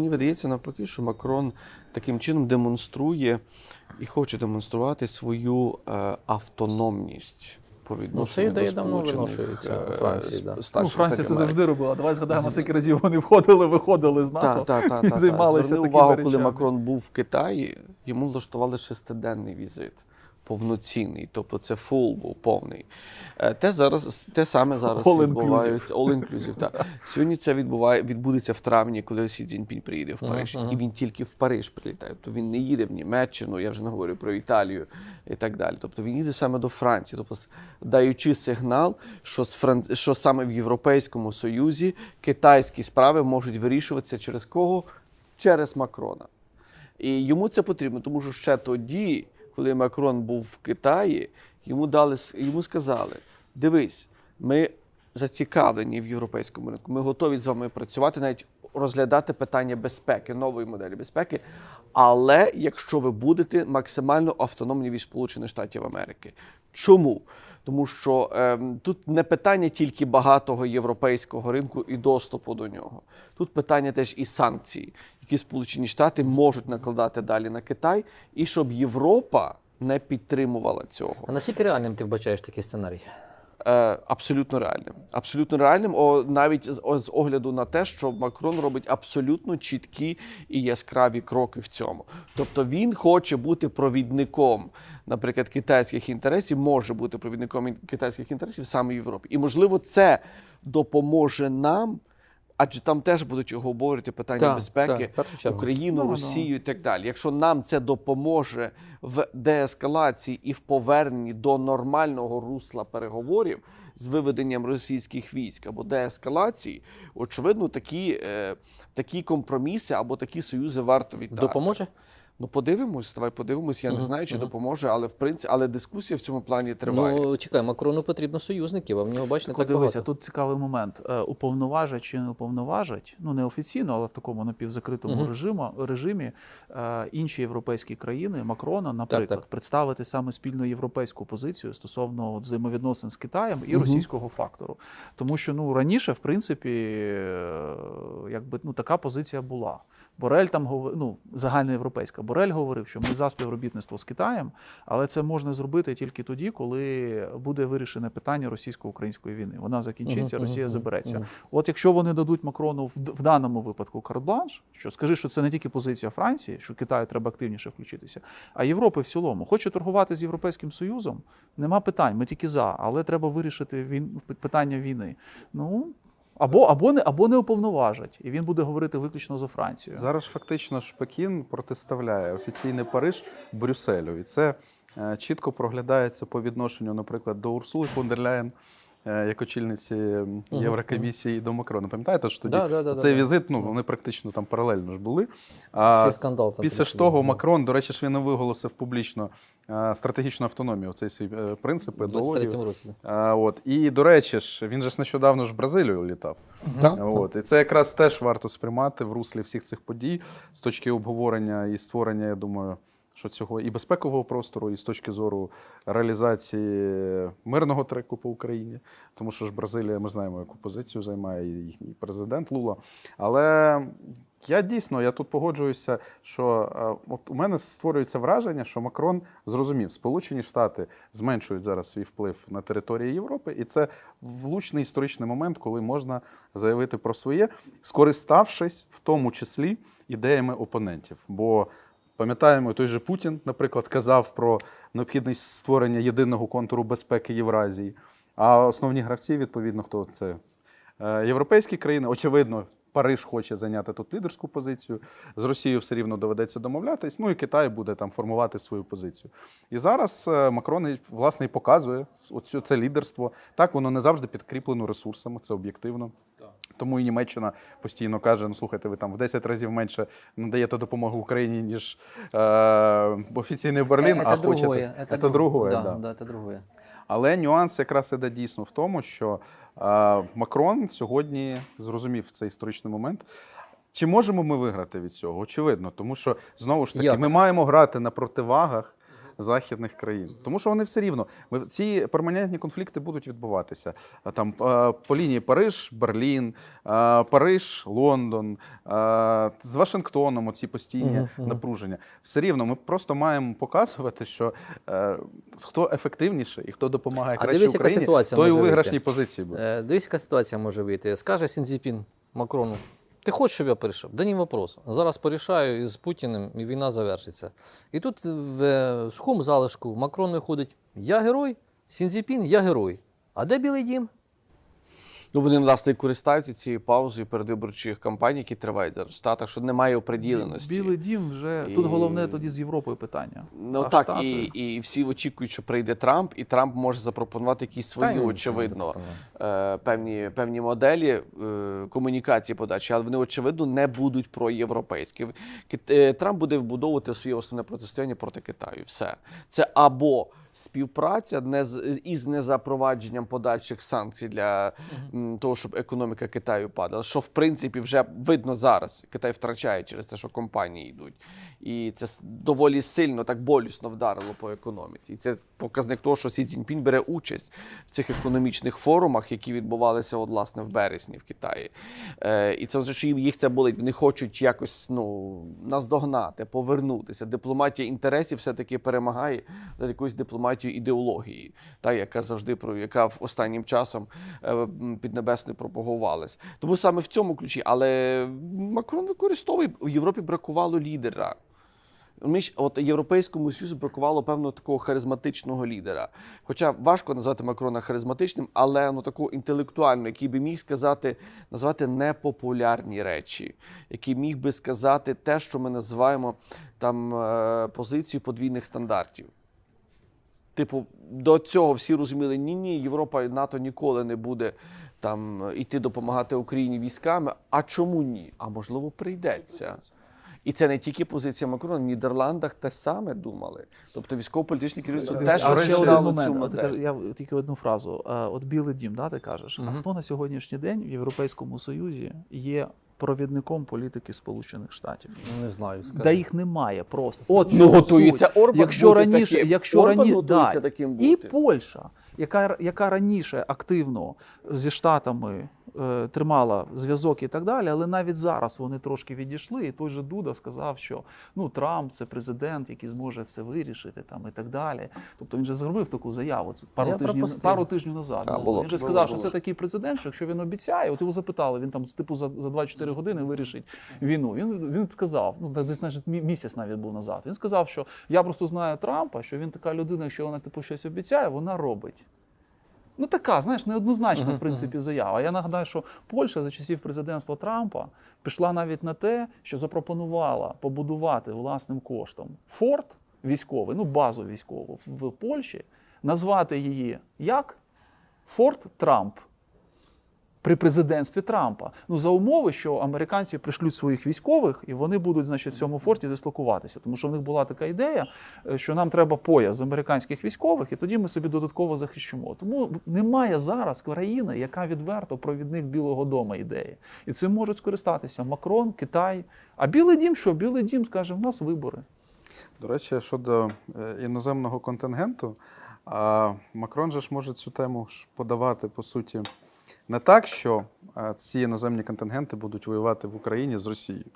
мені видається навпаки, що Макрон таким чином демонструє і хоче демонструвати свою е, автономність. По Ну, це ідея давно виношується е, у Франції, да. Ну, Франція це завжди робила. Давай згадаємо, скільки разів вони входили, виходили з НАТО. Так, так, і займалися Зверни такими увагу, речами. коли Макрон був в Китаї, йому влаштували шестиденний візит. Повноцінний, тобто це фул був повний. Е, Те зараз те саме зараз All відбувається. All inclusive, так. Сьогодні це відбуває відбудеться в травні, коли Сі Цзіньпінь приїде в Париж. І він тільки в Париж прилітає. Тобто він не їде в Німеччину, я вже не говорю про Італію і так далі. Тобто він їде саме до Франції, тобто даючи сигнал, що з Фран... що саме в Європейському Союзі китайські справи можуть вирішуватися через кого? Через Макрона. І йому це потрібно, тому що ще тоді, коли Макрон був в Китаї, йому дали йому сказали: дивись, ми зацікавлені в європейському ринку, ми готові з вами працювати, навіть розглядати питання безпеки, нової моделі безпеки. Але якщо ви будете максимально автономні від Сполучених Штатів Америки. Чому? Тому що ем, тут не питання тільки багатого європейського ринку і доступу до нього. Тут питання теж і санкцій, які Сполучені Штати можуть накладати далі на Китай, і щоб Європа не підтримувала цього. А наскільки реальним ти вбачаєш такий сценарій? Е, абсолютно реальним. Абсолютно реальним, о, навіть з, о- з огляду на те, що Макрон робить абсолютно чіткі і яскраві кроки в цьому. Тобто він хоче бути провідником, наприклад, китайських інтересів, може бути провідником китайських інтересів саме в Європі. І можливо, це допоможе нам. Адже там теж будуть його обговорювати питання Так, безпеки так. Україну, Ну, ну. Росію і так далі. Якщо нам це допоможе в деескалації і в поверненні до нормального русла переговорів з виведенням російських військ або деескалації, очевидно, такі, е, такі компроміси або такі союзи варто віддати. Допоможе? Ну подивимось, давай подивимось. Я не знаю, чи допоможе, але в принципі, але дискусія в цьому плані триває. Ну, чекай, Макрону потрібно союзників, а в нього, бачиш, не Так, так дивися, багато. тут цікавий момент. Е, Уповноважать чи не уповноважать, ну не офіційно, але в такому напівзакритому режиму, режимі е, інші європейські країни Макрона, наприклад, так. представити саме спільну європейську позицію стосовно от взаємовідносин з Китаєм і російського фактору. Тому що ну раніше, в принципі, е, якби ну така позиція була. Борель там ну, загальноєвропейська. Борель говорив, що ми за співробітництво з Китаєм, але це можна зробити тільки тоді, коли буде вирішене питання російсько-української війни. Вона закінчиться, Росія забереться. От якщо вони дадуть Макрону в, в даному випадку карт-бланш, що скажи, що це не тільки позиція Франції, що Китаю треба активніше включитися, а Європи в цілому хоче торгувати з Європейським Союзом, нема питань, ми тільки за, але треба вирішити він, питання війни. Ну. Або, або, не, або не уповноважать, і він буде говорити виключно за Францію. Зараз фактично ж Пекін протиставляє офіційний Париж Брюсселю. І це е, чітко проглядається по відношенню, наприклад, до Урсули фон дер Ляєн, як очільниці Єврокомісії до Макрона. Пам'ятаєте, що тоді Да, да, да, цей да, візит, ну вони практично там паралельно ж були. А Цей скандал там після ж того. Макрон, до речі, ж він не виголосив публічно е, стратегічну автономію, цей свій е, принцип, ідеологію. році. А, от. І, до речі ж, він же ж нещодавно ж в Бразилію літав. Так. От. І це якраз теж варто сприймати в руслі всіх цих подій з точки обговорення і створення, я думаю, що цього і безпекового простору, і з точки зору реалізації мирного треку по Україні. Тому що ж Бразилія, ми знаємо, яку позицію займає їхній президент Лула. Але я дійсно я тут погоджуюся, що е, от у мене створюється враження, що Макрон зрозумів, Сполучені Штати зменшують зараз свій вплив на території Європи, і це влучний історичний момент, коли можна заявити про своє, скориставшись в тому числі ідеями опонентів. Бо пам'ятаємо, той же Путін, наприклад, казав про необхідність створення єдиного контуру безпеки Євразії. А основні гравці, відповідно, хто це Е, Європейські країни, очевидно, Париж хоче зайняти тут лідерську позицію. З Росією все рівно доведеться домовлятись. Ну і Китай буде там формувати свою позицію. І зараз е, Макрон власне і показує оцю це лідерство. Так, воно не завжди підкріплено ресурсами, це об'єктивно. Тому і Німеччина постійно каже: ну слухайте, ви там в 10 разів менше надаєте допомогу Україні, ніж е, офіційний Берлін, Е, а це хочете. другое, Це друг- другое, да, да. да, це другое. Але нюанс якраз іде дійсно в тому, що е, Макрон сьогодні зрозумів цей історичний момент. Чи можемо ми виграти від цього? Очевидно, тому що знову ж таки Як? ми маємо грати на противагах західних країн. Тому що вони все рівно ці перманентні конфлікти будуть відбуватися. Там е, по лінії Париж, Берлін, е, Париж, Лондон, е, з Вашингтоном. Оці постійні напруження. Все рівно ми просто маємо показувати, що е, хто ефективніше і хто допомагає А краще дивись, яка ситуація той у виграшній вийти. позиції буде. Е, Дивись, яка ситуація може вийти. Скаже Сінзіпін Макрону. Ти хочеш, щоб я перейшов? Да ні вопрос. Зараз порішаю із Путіним, і війна завершиться. І тут в е, сухому залишку Макрон виходить: я герой, Сінзіпін, я герой. А де Білий Дім? Ну, вони власне користаються цією паузою передвиборчих кампаній, які тривають зараз в Штатах, що немає оприділеності. Білий дім вже І- тут головне тоді з Європою питання. Ну А так, Штати? і, і всі очікують, що прийде Трамп, і Трамп може запропонувати якісь свої, ні, очевидно, е, певні, певні моделі е, комунікації подачі, але вони, очевидно, не будуть проєвропейські. Е, Трамп буде вбудовувати своє основне протистояння проти Китаю. Все. Це або співпраця не з, із незапровадженням подальших санкцій для м, того, щоб економіка Китаю падала. Що в принципі вже видно зараз. Китай втрачає через те, що компанії йдуть. І це доволі сильно так болісно вдарило по економіці. І це показник того, що Сі Цзіньпінь бере участь в цих економічних форумах, які відбувалися от, власне в березні в Китаї. Е, і це означає, що їх це болить. Вони хочуть якось ну, наздогнати, повернутися. Дипломатія інтересів все-таки перемагає над якоюсь дипломатією ідеології, та, яка завжди про яка в останнім часом е, піднебесно пропагувалась. Тому саме в цьому ключі. Але Макрон використовує в Європі бракувало лідера. Між от Європейському Союзу бракувало певного такого харизматичного лідера. Хоча важко назвати Макрона харизматичним, але ну такого інтелектуального, який би міг сказати, назвати непопулярні речі, який міг би сказати те, що ми називаємо там е, позицію подвійних стандартів. Типу, до цього всі розуміли, ні, ні, Європа і НАТО ніколи не буде там іти допомагати Україні військами. А чому ні? А можливо, прийдеться. І це не тільки позиція Макрона, в Нідерландах те саме думали. Тобто військово-політичне керівництво теж розглядало цю модель. Я тільки одну фразу. Е, От Білий дім, да, ти кажеш. А хто на сьогоднішній день в Європейському Союзі є провідником політики Сполучених Штатів? Не знаю. Скажи. Да їх немає просто. От Ну, готується суть. Орбан якщо бути раніше, таким. якщо Орбан рані... готується да, таким і. Польща, яка, яка раніше активно зі Штатами тримала зв'язок і так далі, але навіть зараз вони трошки відійшли. І той же Дуда сказав, що ну Трамп це президент, який зможе все вирішити там і так далі. Тобто він же зробив таку заяву пару тижнів пару тижнів назад. А, було. було. Він же Було, сказав, що було. це такий президент, що якщо він обіцяє, от його запитали, він там типу за, за 24 години вирішить війну. Він, він сказав, ну десь значить, мі- місяць навіть був назад. Він сказав, що я просто знаю Трампа, що він така людина, якщо вона типу щось обіцяє, вона робить. Ну така, знаєш, неоднозначна, в принципі, заява. Я нагадаю, що Польща за часів президентства Трампа пішла навіть на те, що запропонувала побудувати власним коштом форт військовий, ну базу військову в в Польщі, назвати її як Форт Трамп. При президентстві Трампа. Ну за умови, що американці пришлють своїх військових і вони будуть, значить, в цьому форті дислокуватися. Тому що в них була така ідея, е, що нам треба пояс американських військових, і тоді ми собі додатково захищимо. Тому немає зараз країни, яка відверто провідник Білого Дому ідеї. І цим можуть скористатися Макрон, Китай. А Білий Дім що? Білий Дім скаже, в нас вибори. До речі, щодо е, іноземного контингенту, а, Макрон же ж може цю тему подавати по суті не так, що е, ці іноземні контингенти будуть воювати в Україні з Росією,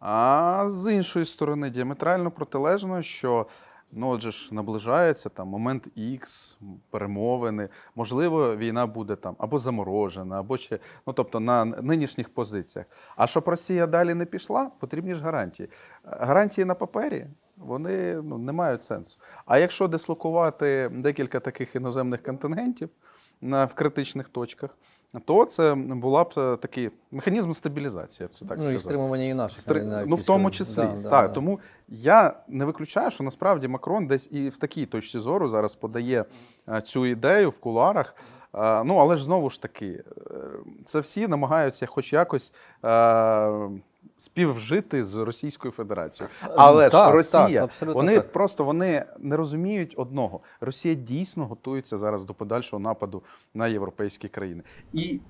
а з іншої сторони, діаметрально протилежно, що ну, отже ж наближається там момент X, перемовини. Можливо, війна буде там або заморожена, або ще, ну тобто на нинішніх позиціях. А щоб Росія далі не пішла, потрібні ж гарантії. Гарантії на папері. Вони ну, не мають сенсу. А якщо дислокувати декілька таких іноземних контингентів в критичних точках, то це була б е, такий механізм стабілізації, я б це так ну, і стримування і наших. Стри- навіть Ну, в тому числі. Да, да, так, да. Тому я не виключаю, що насправді Макрон десь і в такій точці зору зараз подає е, цю ідею в кулуарах. Е, Ну, але ж знову ж таки, це всі намагаються хоч якось співжити з Російською Федерацією. Але ж Росія, так, вони так. просто вони не розуміють одного. Росія дійсно готується зараз до подальшого нападу на європейські країни. І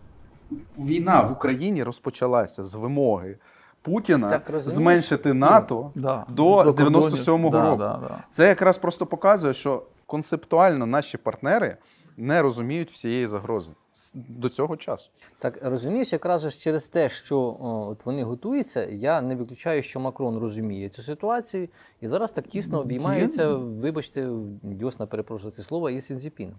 війна в Україні розпочалася з вимоги Путіна Так, зменшити НАТО Да. до, кордонів. 97-го Да, року. да, да. Це якраз просто показує, що концептуально наші партнери не розуміють всієї загрози до цього часу. Так розумієш, якраз через те, що о, от вони готуються, я не виключаю, що Макрон розуміє цю ситуацію і зараз так тісно обіймається, вибачте, дьосна перепрошую це слово, і Сінзіпін.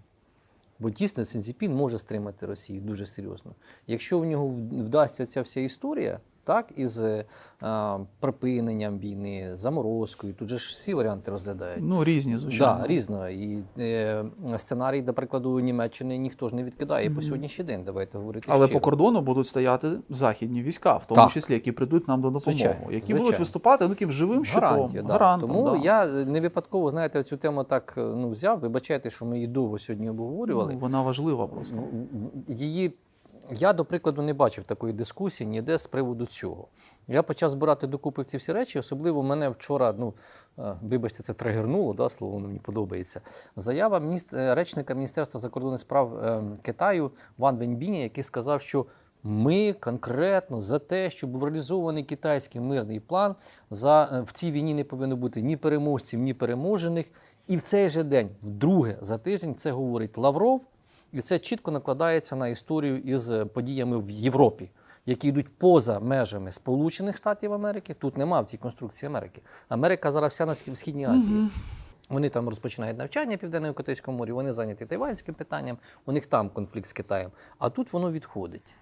Бо дійсно Сінзіпін може стримати Росію дуже серйозно. Якщо в нього вдасться ця вся історія, так, із е, припиненням війни, заморозкою, тут же ж всі варіанти розглядають. Ну, різні, звичайно. Да, різно. І е, сценарій, до прикладу, Німеччини ніхто ж не відкидає по сьогоднішній день. Давайте говорити. Але щиро. по кордону будуть стояти західні війська, в тому Так. числі, які прийдуть нам до допомоги, Звичайно, які звичайно. будуть виступати ну, таким живим щитом, Гарантія, да. гарантом. Тому да. я е, не випадково, знаєте, цю тему так е, ну, взяв. Вибачайте, що ми її довго сьогодні обговорювали. Ну, вона важлива просто. В- Її я, до прикладу, не бачив такої дискусії ніде з приводу цього. Я почав збирати докупи ці всі речі. Особливо мене вчора, ну е, вибачте, це тригернуло, да, слово мені подобається. Заява міністр, е, речника Міністерства закордонних справ е, Китаю Ван Веньбіні, який сказав, що ми конкретно за те, щоб був реалізований китайський мирний план. За в цій війні не повинно бути ні переможців, ні переможених. І в цей же день, вдруге за тиждень, це говорить Лавров. І це чітко накладається на історію із е, подіями в Європі, які йдуть поза межами Сполучених Штатів Америки. Тут нема в цій конструкції Америки. Америка зараз вся на Східній Азії. Вони там розпочинають навчання Південно-Котейському морі, вони зайняті тайванським питанням, у них там конфлікт з Китаєм. А тут воно відходить.